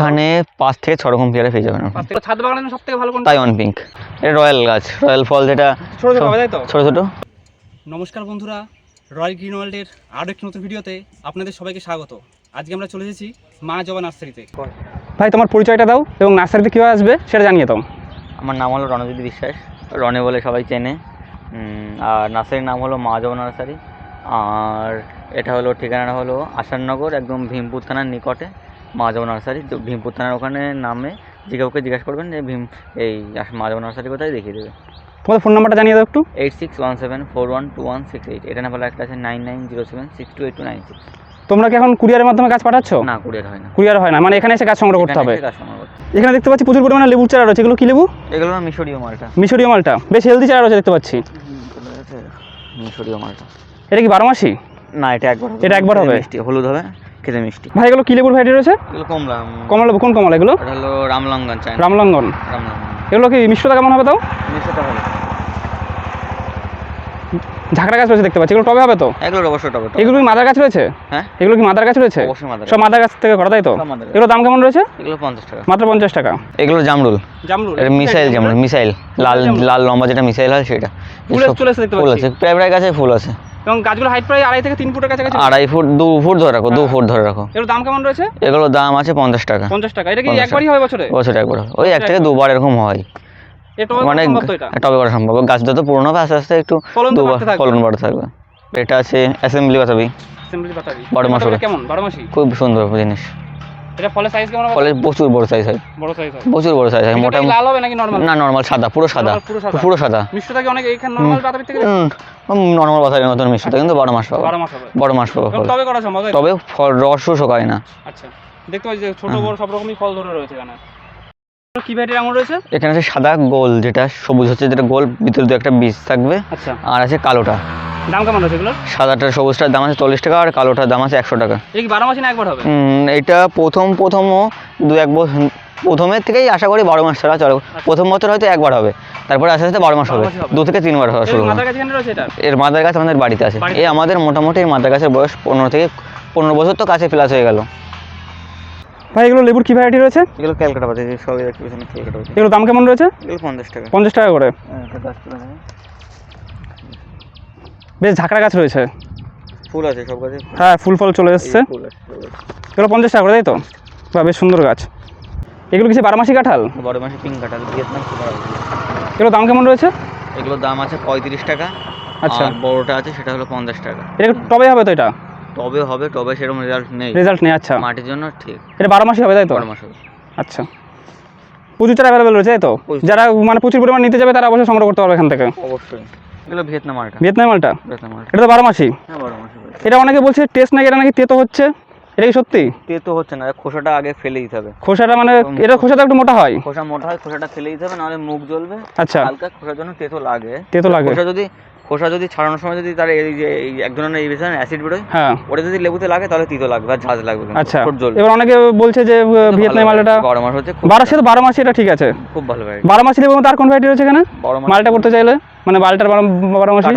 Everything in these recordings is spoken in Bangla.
এখানে পাঁচ থেকে ছ রকম পেয়ারা পেয়ে যাবেন। ছাদ বাগানের সব থেকে ভালো কোনটা? তাই অন পিঙ্ক এটা রয়্যাল গাছ রয়্যাল ফল যেটা ছোট ছোট নমস্কার বন্ধুরা রয়্যাল গ্রিন ওয়ার্ল্ডের আরও একটি নতুন ভিডিওতে আপনাদের সবাইকে স্বাগত। আজকে আমরা চলে এসেছি মা জবা নার্সারিতে। ভাই তোমার পরিচয়টা দাও এবং নার্সারিতে কীভাবে আসবে সেটা জানিয়ে দাও। আমার নাম হলো রণজিৎ বিশ্বাস। রনে বলে সবাই চেনে। আর নার্সারির নাম হলো মা জবা নার্সারি। আর এটা হলো ঠিকানাটা হলো আসাননগর একদম ভীমপুর থানার নিকটে। মা জবা নার্সারি তো ভীমপুর থানার ওখানে নামে যে কাউকে জিজ্ঞাসা করবেন যে ভীম এই আস- মা জবা নার্সারি কোথায় দেখিয়ে দেবে। তোমাদের ফোন নাম্বারটা জানিয়ে দাও একটু। Eight six one seven four one two one six eight. এটা না বলে একটা আছে nine nine zero seven six two eight two nine six. তোমরা কি এখন কুরিয়ারের মাধ্যমে গাছ পাঠাচ্ছ? না কুরিয়ার হয় না। কুরিয়ার হয় না মানে এখানে এসে গাছ সংগ্রহ করতে হবে। এসে কাজ সংগ্রহ করতে হবে। এখানে দেখতে পাচ্ছি প্রচুর পরিমাণে লেবুর চারা রয়েছে। এগুলো কি লেবু? এগুলো না মিশরীয় মালটা। মিশরীয় মালটা। বেশ হেলদি চারা রয়েছে দেখতে পাচ্ছি। মিশরীয় মালটা। এটা কি বারো মাসি? না এটা একবার এটা একবার হবে? হলুদ হবে। খেতে মিষ্টি। ভাই এগুলো কি লেবুর ভ্যারাইটি রয়েছে? কমলা। কমলা লেবু কোন কমলা এগুলো? এটা হলো রামলঙ্গন চাই। রামলঙ্গন। রামলঙ্গন। এগুলো কি মিষ্টতা কেমন হবে তাও? মিষ্টিটা ভালো। ঝাঁকড়া গাছ রয়েছে দেখতে পাচ্ছি। এগুলো টবে হবে তো? এগুলোর অবশ্যই টবে। এগুলো কি মাদার গাছ রয়েছে? হ্যাঁ। এগুলো কি মাদার গাছ রয়েছে? অবশ্যই মাদার সব মাদার গাছ থেকে করা তাই তো। এগুলো দাম কেমন রয়েছে? এগুলো পঞ্চাশ টাকা। মাত্র পঞ্চাশ টাকা। এগুলো জামরুল। জামরুল? এটা মিসাইল জামরুল? মিসাইল। লাল লাল লম্বা যেটা মিসাইল হয় সেটা। ফুল চলে এসে দেখতে ফুল আছে। প্রায় প্রায় গাছে ফুল আছে। এবং গাছগুলো হাইট প্রায় আড়াই থেকে তিন ফুটের কাছাকাছি আড়াই ফুট দু ফুট ধরে রাখো দু হ্যাঁ। ফুট ধরে রাখো। এগুলো দাম কেমন রয়েছে? এগুলোর দাম আছে পঞ্চাশ টাকা। পঞ্চাশ টাকা। এটা কি একবারই হয় বছরে? বছরে একবার ওই এক থেকে দুবার এরকম হয়। মানে টবে করা সম্ভব। গাছ তো পুরনো হবে আস্তে আস্তে একটু ফলন দুবার। ফলন বাড়তে থাকবে। এটা আছে অ্যাসেম্বলি বাতাবি অ্যাসেম্বলি বাতাবি বারো মাস। কেমন? বারো মাসই খুব সুন্দর জিনিস। এটা ফলের সাইজ কেমন হবে? ফলে প্রচুর বড় সাইজ হয়। বড় সাইজ হয়। প্রচুর বড় সাইজ হয় মোটা লাল হবে নাকি নরমাল না নর্মাল সাদা পুরো সাদা পুরো সাদা। মিষ্টতা কি অনেক এখানে নরমাল বাতাবির থেকে? নর্মাল বাতাবের মতন মিষ্টিটা কিন্তু বারো মাস পাবো। বারো মাস মাস পাবো তবে করা সম্ভব তবে ফল রসও শোকায় না। আচ্ছা দেখতে পাচ্ছি ছোট বড় সব রকমই ফল ধরে রয়েছে এখানে। কি ভ্যারাইটির আঙুর রয়েছে? এখানে আছে সাদা গোল যেটা সবুজ হচ্ছে যেটা গোল ভিতরে দু একটা বীজ থাকবে। আচ্ছা। আর আছে কালোটা। দাম কেমন রয়েছে এগুলোর? সাদাটার সবুজটার দাম আছে চল্লিশ টাকা আর কালোটার দাম আছে একশো টাকা। এটা কি বারো মাসে না একবার হবে? এটা প্রথম প্রথমও দু এক বছর প্রথমের থেকেই আশা করি বারো মাস ছাড়া চলে। প্রথম বছর হয়তো একবার হবে তারপরে আস্তে আস্তে বারো মাস হবে। দু থেকে তিনবার হওয়া শুরু এর হবে। মাথার কাছে এখানে রয়েছে এটা? এর মাদার গাছ আমাদের বাড়িতে আছে? এই আমাদের মোটামুটি এই মাদার গাছের বয়স পনেরো থেকে পনেরো বছর তো কাছে প্লাস হয়ে গেল। ভাই এগুলো লেবুর কি ভ্যারাইটি রয়েছে? এগুলো ক্যালকাটা পাচ্ছে সবই দেখতে পেছনে ক্যালকাটা এগুলো দাম কেমন রয়েছে? এগুলো পঞ্চাশ টাকা। পঞ্চাশ টাকা করে হ্যাঁ, এটা গাছ তুলে নেবে। বেশ ঝাঁকড়া গাছ রয়েছে। ফুল আছে সব গাছে? হ্যাঁ ফুল ফল চলে এসছে। এগুলো পঞ্চাশ টাকা করে তাই তো? বা বেশ সুন্দর গাছ। এগুলো কিছু বারোমাসি কাঁঠাল? বড় মাসে পিঙ্ক কাঁঠাল এগুলো দাম কেমন রয়েছে? এগুলোর দাম আছে পঁয়ত্রিশ টাকা। আচ্ছা। বড়টা আছে সেটা হলো পঞ্চাশ টাকা। এটা টবে হবে তো এটা? তবে হবে তবে সেরকম রেজাল্ট নেই। রেজাল্ট নেই আচ্ছা। মাটির জন্য ঠিক। এটা বারো মাসই হবে তাই তো? বড় মাস হবে। আচ্ছা। প্রচুর চারা অ্যাভেলেবেল রয়েছে তাই তো? যারা মানে প্রচুর পরিমাণ নিতে যাবে তারা অবশ্যই সংগ্রহ করতে পারবে এখান থেকে। অবশ্যই। এগুলো ভিয়েতনাম মালটা। ভিয়েতনাম মালটা? ভিয়েতনাম মালটা। এটা তো বারো মাসি। হ্যাঁ বড় মাস এটা অনেকে বলছে টেস্ট নাকি এটা নাকি তেতো হচ্ছে? এটা কি সত্যি? তেতো হচ্ছে না খোসাটা আগে ফেলে দিতে হবে। খোসাটা মানে এটা খোসাটা একটু মোটা হয়? খোসা মোটা হয় খোসাটা ফেলে দিতে হবে নাহলে মুখ জ্বলবে। আচ্ছা। হালকা খোসার জন্য তেতো লাগে। তেতো লাগে। খোসা যদি খোসা যদি ছাড়ানোর সময় যদি তার এই যে এক ধরনের এই বিষয়ে অ্যাসিড বেরোয় হ্যাঁ। ওটা যদি লেবুতে লাগে তাহলে তিতো লাগবে আর ঝাঁজ লাগবে আচ্ছা। এবার অনেকে বলছে যে ভিয়েতনাম মালটা বড় মাস হচ্ছে বারো সে বারো মাসি এটা ঠিক আছে। খুব ভালো ভাই। বারো মাসি মধ্যে আর কোন ভ্যারাইটি রয়েছে এখানে? মালটা করতে চাইলে? মানে বালটার বারো বারো মাসি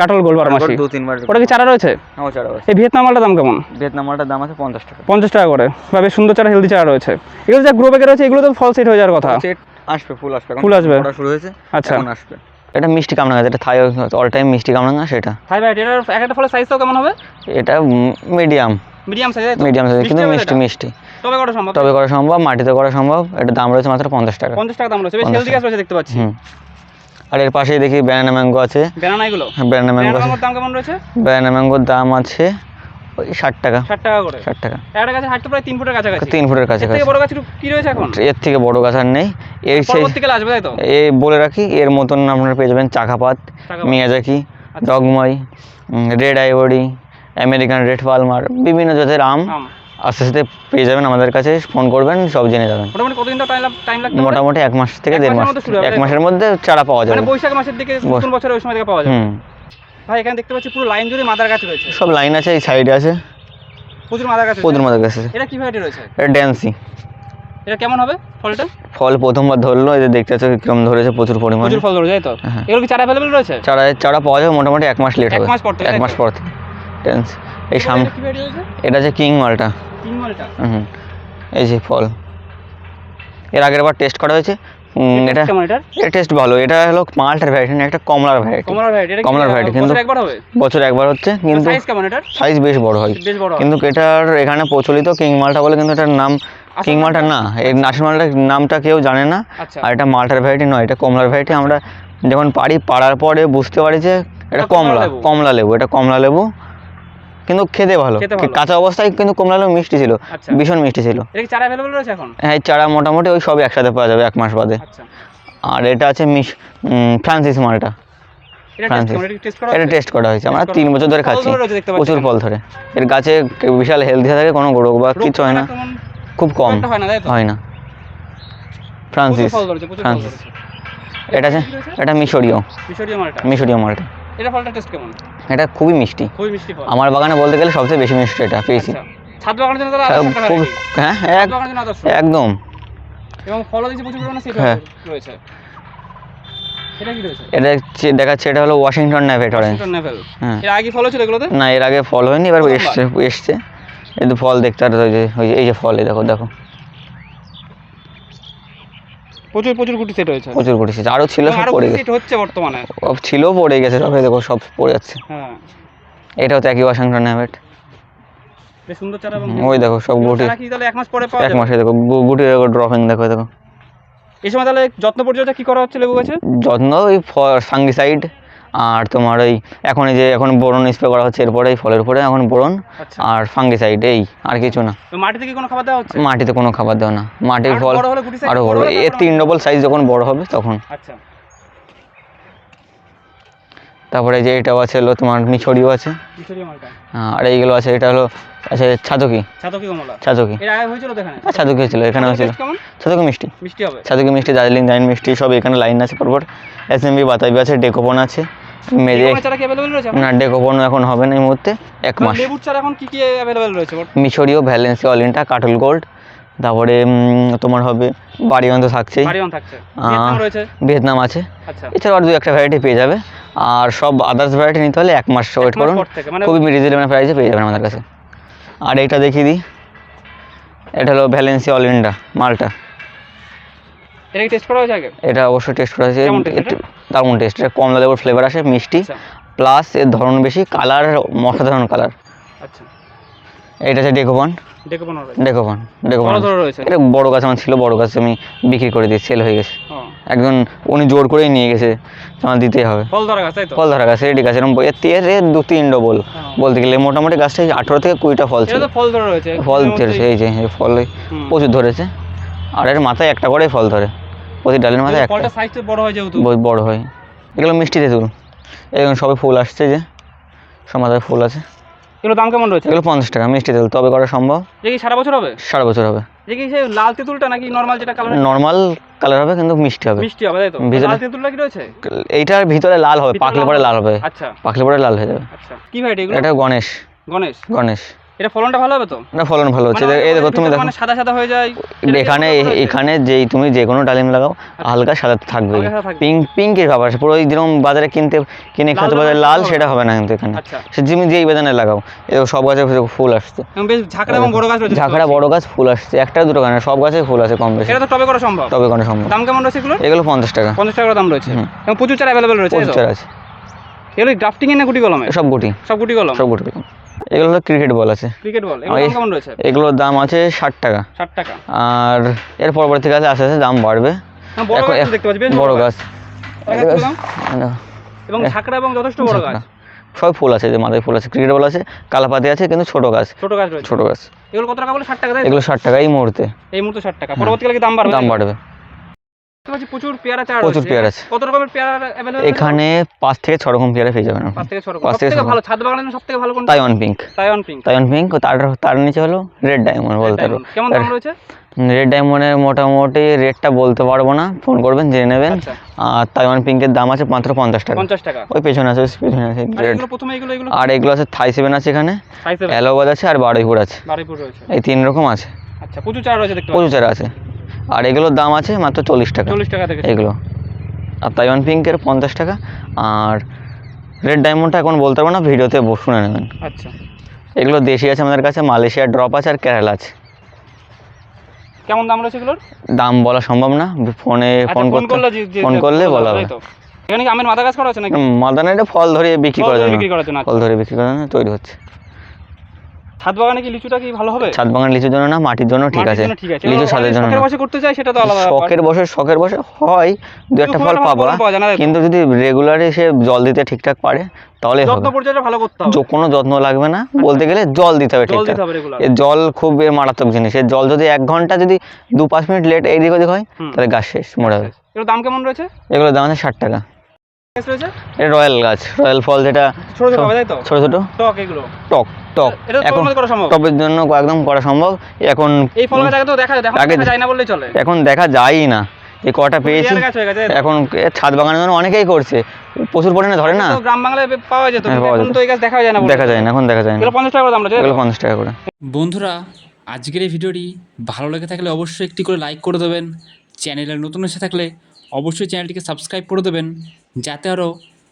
কাটল গোল বারো মাসি দু তিনবার ওটা কি চারা রয়েছে? চারা আছে এই ভিয়েতনাম মালটার দাম কেমন? ভিয়েতনাম মালটার দাম আছে পঞ্চাশ টাকা। পঞ্চাশ টাকা করে। বা বেশ সুন্দর চারা হেলদি চারা রয়েছে। এগুলো যা গ্রো ব্যাগে রয়েছে এগুলো তো ফল সেট হয়ে যাওয়ার কথা। সেট আসবে ফুল আসবে। ফুল আসবে। শুরু হয়েছে আচ্ছা। আসবে। এটা মিষ্টি কামরাঙা এটা থাই অল টাইম মিষ্টি কামরাঙা সেটা। হাই ভাই এটার এক একটা ফলের সাইজটাও কেমন হবে? এটা medium medium size medium size কিন্তু মিষ্টি মিষ্টি। তবে করা সম্ভব? তবে করা সম্ভব মাটিতে করা সম্ভব এটা দাম রয়েছে মাত্র পঞ্চাশ টাকা। পঞ্চাশ টাকা দাম রয়েছে। বেশ হেলদি গাছ রয়েছে দেখতে পাচ্ছি। আর এর পাশেই দেখি ব্যানানা ম্যাঙ্গো আছে। এগুলো? ব্যানানা ম্যাঙ্গো আছে। দাম কেমন রয়েছে? ব্যানানা ম্যাঙ্গোর দাম আছে ওই ষাট টাকা। ষাট টাকা করে। ষাট টাকা। একটা গাছে হাইট প্রায় তিন ফুটের কাছাকাছি। তিন ফুটের কাছে এর থেকে বড় গাছ কি রয়েছে এখন? এর থেকে বড় গাছ আর নেই। এই সেই আসবে তাই তো? এই বলে রাখি এর মতন আপনারা পেয়ে যাবেন চাকাপাত মিয়াজাকি আচ্ছা। ডগময় red ivory American red Palmer বিভিন্ন জাতের আম। আস্তে আস্তে পেয়ে যাবেন আমাদের কাছে ফোন করবেন সব জেনে যাবেন। মোটামুটি কতদিন টাইম টাইম লাগবে মোটামুটি এক মাস থেকে দেড় মাস। এক মাসের মধ্যে চারা পাওয়া যাবে। মানে বৈশাখ মাসের দিকে নতুন বছরের ওই সময় থেকে পাওয়া যাবে। ভাই এখানে দেখতে পাচ্ছি পুরো লাইন জুড়ে মাদার গাছ রয়েছে। সব লাইন আছে এই সাইডে আছে। প্রচুর মাদার গাছ প্রচুর মধ্যে গাছ এটা কি ভ্যারাইটি রয়েছে? এটা ড্যান্সি এটা কেমন হবে ফলটা? ফল প্রথমবার ধরলো এই যে দেখতে পাচ্ছ কীরকম ধরেছে প্রচুর পরিমাণে। প্রচুর ফল ধরে যায় তো? হ্যাঁ। এগুলো কি চারা অ্যাভেলেবল রয়েছে? চারা চারা পাওয়া যাবে মোটামুটি এক মাস লেট এক হবে। মাস পর এক মাস পর ড্যান্স এই সামনে এটা যে কিং মালটা। হুম এই যে ফল। এর আগের বার টেস্ট করা হয়েছে। এটা এর টেস্ট ভালো। এটা হলো মালটার ভ্যারাইটি না একটা কমলার ভ্যারাইটি কমলার ভ্যারাইটি কমলার variety, কিন্তু- একবার হবে? বছর একবার হচ্ছে কিন্তু সাইজ কেমন এটার? সাইজ বেশ বড় হয়। বেশ বড় কিন্তু এটার এখানে প্রচলিত কিং মালটা বলে কিন্তু এটার নাম কিং মালটা না এই নাসির মালটার নামটা কেউ জানে না। আচ্ছা। আর এটা মালটার ভ্যারাইটি নয় এটা কমলার ভ্যারাইটি আমরা যখন পারি পাড়ার পরে বুঝতে পারি যে এটা এটা কমলা কমলা লেবু এটা কমলা লেবু। কিন্তু খেতে ভালো। কাঁচা অবস্থায় কিন্তু কমলা লেবু মিষ্টি ছিল আচ্ছা। ভীষণ মিষ্টি ছিল। এটা কি চারা অ্যাভেলেবল রয়েছে এখন? হ্যাঁ চারা মোটামুটি ওই সব একসাথে পাওয়া যাবে এক মাস বাদে। আচ্ছা। আর এটা আছে মিস ফ্রান্সিস মালটা এটা। টেস্ট করা হয়েছে? আমরা তিন বছর ধরে খাচ্ছি। প্রচুর ফল ধরে। এর গাছে বিশাল হেলদি থাকে কোনো রোগ বা কিছু হয় না। খুব কম হয় না ফ্রান্সিস ফ্রান্সিস এটা আছে এটা মিশরীয়। মিশরীয় মালটা। মিশরীয় মালটা। এটা ফলটা টেস্ট কেমন? এটা খুবই মিষ্টি। খুবই মিষ্টি ফল। আমার বাগানে বলতে গেলে সবচেয়ে বেশি মিষ্টি এটা পেয়েছি। আচ্ছা। ছাদ বাগানের জন্য হ্যাঁ একদম। এবং ফলও দিচ্ছে প্রচুর পরিমাণে সেট হ্যাঁ। রয়েছে। এটা দেখাচ্ছে হলো ওয়াশিংটন অরেঞ্জ হ্যাঁ। এর আগে ফল ছিল এগুলোতে? না এর আগে ফল হয়নি এবার এসছে এসছে। এই ফল দেখতে আর এই যে ফল এই দেখো দেখো। প্রচুর প্রচুর গুটি সেট হয়েছে। প্রচুর পড়েছে আরও ছিল সব পড়ে গেছে। হচ্ছে বর্তমানে। সব ছিল পড়ে গেছে সব দেখো সব পড়ে যাচ্ছে। হ্যাঁ। এটাও তো একই ওয়াশিংটন হ্যাবিট সুন্দর চারা এবং ওই দেখো সব গুটি। কি তাহলে এক মাস পরে পাওয়া এক মাসে দেখো গুটি দেখো ড্রপিং দেখো দেখো। এই সময় তাহলে যত্ন পরিচর্যা কি করা হচ্ছে লেবু গাছে? যত্ন ওই ফাঙ্গিসাইড আর তোমার ওই এখন এই যে এখন বোরন স্প্রে করা হচ্ছে এরপরে এই ফলের উপরে এখন বোরন আচ্ছা। আর ফাঙ্গিসাইড এই আর কিছু না। তো মাটি থেকে কোনো খাবার দেওয়া হচ্ছে? মাটিতে কোনো খাবার দেওয়া না। মাটির ফল আরও বড় এর তিন ডবল সাইজ যখন বড় হবে তখন। আচ্ছা। তারপরে যে এটাও আছে হলো তোমার মিছড়িও আছে। আহ, আর এইগুলো আছে এটা হলো আছে ছাতকি। ছাতকি কমলা। ছাতকি। এর আগে হয়েছিল তো এখানে? আর ছাতকি হয়েছিল এখানে হয়েছিল। ছাতকি মিষ্টি। মিষ্টি হবে। ছাতকি মিষ্টি দার্জিলিং জাইন মিষ্টি সব এখানে লাইন আছে পরপর। এস এম বি বাতাবি আছে ডেকোপন আছে। মেজে চারা কি রয়েছে? না ডেকোপন এখন হবে না এই মুহূর্তে এক মানে মাস। লেবুর চারা এখন কি কি অ্যাভেলেবল রয়েছে? মিশরীয় ভ্যালেন্সি অলিনটা কাটল গোল্ড তারপরে তোমার হবে বাড়িওয়ান তো থাকছেই। থাকছে। ভিয়েতনাম আছে। আচ্ছা। এছাড়া আর দু একটা ভ্যারাইটি পেয়ে যাবে। আর সব আদার্স ভ্যারাইটি নিতে হলে এক মাস ওয়েট করুন। মানে খুবই রিজনেবল প্রাইসে পেয়ে যাবেন আমাদের কাছে। আর এইটা দেখিয়ে দিই। এটা হলো ভ্যালেন্সি অল অলিন্ডা মালটা। এটা কি টেস্ট করা হয়েছে আগে? এটা অবশ্যই টেস্ট করা হয়েছে। একটু দারুণ টেস্ট এটা কমলা লেবুর ফ্লেভার আসে মিষ্টি আচ্ছা। প্লাস এর ধরন বেশি কালার অসাধারণ কালার আচ্ছা। এটা হচ্ছে ডেকোপন ডেকোপন ডেকোপন এটা বড় গাছ আমার ছিল বড় গাছ আমি বিক্রি করে দিই সেল হয়ে গেছে। একজন উনি জোর করেই নিয়ে গেছে আমার দিতেই হবে। ফল ধরা গাছ ফল ধরা গাছ রেডি গাছ এরকম এর এর দু তিন ডবল। বলতে গেলে মোটামুটি গাছটা আঠেরো থেকে কুড়িটা ফল ছিল। ফল ধরে রয়েছে। ফল ধরেছে এই যে ফল প্রচুর ধরেছে। আর এর মাথায় একটা করে ফল ধরে। প্রতি ডালের মাথায় একটা। ফলটা সাইজ বড় হয় যেহেতু। বড় হয়। এগুলো মিষ্টি তেঁতুল এরকম সবে ফুল আসছে যে সব মাথায় ফুল আছে। এগুলো দাম কেমন রয়েছে? এগুলো পঞ্চাশ টাকা মিষ্টি তেঁতুল। তবে করা সম্ভব? এটা কি সারা বছর হবে? সারা বছর হবে। এটা কি সেই লাল তেঁতুলটা নাকি নর্মাল যেটা কালার নর্মাল কালার হবে কিন্তু মিষ্টি হবে। মিষ্টি হবে তাই তো? লাল তেঁতুলটা কি রয়েছে? এইটার ভিতরে লাল হবে পাকলে পরে লাল হবে। আচ্ছা। পাকলে পরে লাল হয়ে যাবে। আচ্ছা। কি ভাই এগুলো? এটা গণেশ। গণেশ। গণেশ। এটা ফলনটা ভালো হবে তো? না ফলন ভালো হচ্ছে। মানে এই দেখো তুমি দেখো। মানে সাদা সাদা হয়ে যায় এখানে এখানে যেই তুমি যে কোনো ডালিম লাগাও হালকা সাদা থাকবে। পিঙ্ক পিঙ্কের ব্যাপার আছে। পুরো যেরকম বাজারে কিনতে কিনে খেতে বাজারে লাল সেটা হবে না কিন্তু এখানে। আচ্ছা। সে তুমি যেই বেদানে লাগাও এই দেখো সব গাছে ফুল আসছে। বেশ ঝাঁকড়া এবং বড় গাছ ঝাঁকড়া বড় গাছ ফুল আসছে। একটা দুটো গাছ সব গাছে ফুল আছে কম বেশি। এটা তো টবে করা সম্ভব। তবে কোনো সম্ভব। দাম কেমন রয়েছে এগুলো এগুলো পঞ্চাশ টাকা। পঞ্চাশ টাকা দাম রয়েছে। এবং প্রচুর চারা অ্যাভেলেবল রয়েছে তো? পঁচিশ আছে। এগুলো গ্রাফটিং এ না গুটি কলমে সব গুটি। সব গুটি কলম? সব গুটি এগুলো হলো ক্রিকেট বল আছে। ক্রিকেট বল এগুলো কেমন রয়েছে? এগুলোর দাম আছে ষাট টাকা। ষাট টাকা। আর এর পরবর্তী কাছে আস্তে আস্তে দাম বাড়বে। বড় গাছ দেখতে পাচ্ছি বড় গাছ। গাছ? দেখো, এবং ঝাঁকড়া এবং যথেষ্ট বড় গাছ? সব ফুল আছে যে মাথায় ফুল আছে ক্রিকেট বল আছে কালাপাতি আছে কিন্তু ছোট গাছ। ছোট গাছ ছোট গাছ। এগুলো কত টাকা বলে? ষাট টাকা তো? এগুলো ষাট টাকা এই মুহূর্তে। এই মুহূর্তে ষাট টাকা। পরবর্তীকালে কি দাম বাড়বে? দাম বাড়বে। প্রচুর পেয়ারা চারা প্রচুর পেয়ারা আছে। কত রকমের পেয়ারা অ্যাভেলেবল এখানে থেকে রকম পেয়ারা পেয়ে যাবেন থেকে রকম। ভালো ছাদ বাগানের ভালো পিঙ্ক পিঙ্ক তার তার নিচে হলো রেড ডায়মন্ড বলতে পারো। কেমন দাম রয়েছে? রেড ডায়মন্ডের মোটামুটি রেটটা বলতে পারব না। ফোন করবেন জেনে নেবেন। আচ্ছা। আর তাইওয়ান পিঙ্কের দাম আছে মাত্র পঞ্চাশ টাকা। পঞ্চাশ টাকা। ওই পেছনে আছে পেছনে আছে। আর এগুলো আছে থাই সেভেন আছে এখানে। অ্যালোবাদ আছে আর বারুইপুর আছে। এই তিন রকম আছে। আচ্ছা প্রচুর চারা পাচ্ছি প্রচুর চারা আছে। আর এগুলোর দাম আছে মাত্র চল্লিশ টাকা। চল্লিশ টাকা থেকে এগুলো। আর তাইওয়ান পিঙ্কের পঞ্চাশ টাকা। আর রেড ডায়মন্ডটা এখন বলতে পারব না ভিডিওতে শুনে নেবেন। আচ্ছা। এগুলো দেশি আছে আমাদের কাছে মালয়েশিয়ার ড্রপ আছে আর কেরালা আছে। কেমন দাম রয়েছে এগুলোর? দাম বলা সম্ভব না। ফোনে আচ্ছা ফোন করতে ফোন করলে বলা হবে এখানে কি আমের মাথা গাছ করা আছে নাকি? মাদানে এটা ফল বিক্রি ধরে বিক্রি করা জন্য ফল ধরে বিক্রি করার জন্য তৈরি হচ্ছে। ছাদ বাগানে কি লিচুটা কি ভালো হবে? ছাদ বাগান লিচুর জন্য না মাটির জন্য ঠিক আছে। লিচু ছাদের জন্য শখের বসে করতে চাই সেটা তো আলাদা শখের বসে শখের বসে হয় দু একটা ফল পাবা? কিন্তু যদি রেগুলারই সে জল দিতে ঠিকঠাক পারে তাহলে যত্ন পরিচর্যা ভালো করতে হবে। কোনো যত্ন লাগবে না। বলতে গেলে জল দিতে হবে ঠিকঠাক। জল খুব মারাত্মক জিনিস। এর জল যদি এক ঘণ্টা যদি দু পাঁচ মিনিট লেট এইদিক ওদিক হয় তাহলে গাছ শেষ মরে যাবে। এর দাম কেমন রয়েছে? এগুলোর দাম আছে ষাট টাকা। রয়্যাল গাছ রয়্যাল ফল যেটা ছোট ছোট হবে তাই তো? ছোট ছোট। টক এগুলো। টক টক। এখন করা সম্ভব? টপের জন্য একদম করা সম্ভব। এখন এই ফল গাছ তো দেখা যায় না বললেই চলে। এখন দেখা যায়ই না। এই কটা পেয়েছি এখন ছাদ বাগানের জন্য অনেকেই করছে। প্রচুর পরিমাণে ধরে না? গ্রাম বাংলায় পাওয়া যেত হ্যাঁ, কিন্তু পাওয়া এখন তো এই গাছ দেখা যায় না দেখা যায় না এখন দেখা যায় না। এগুলো পঞ্চাশ টাকা করে এগুলো পঞ্চাশ টাকা করে। বন্ধুরা আজকের এই ভিডিওটি ভালো লেগে থাকলে অবশ্যই একটি করে লাইক করে দেবেন। চ্যানেলে নতুন এসে থাকলে অবশ্যই চ্যানেলটিকে সাবস্ক্রাইব করে দেবেন, যাতে আরও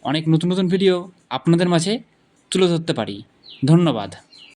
অনেক নতুন নতুন ভিডিও আপনাদের মাঝে তুলে ধরতে পারি। ধন্যবাদ।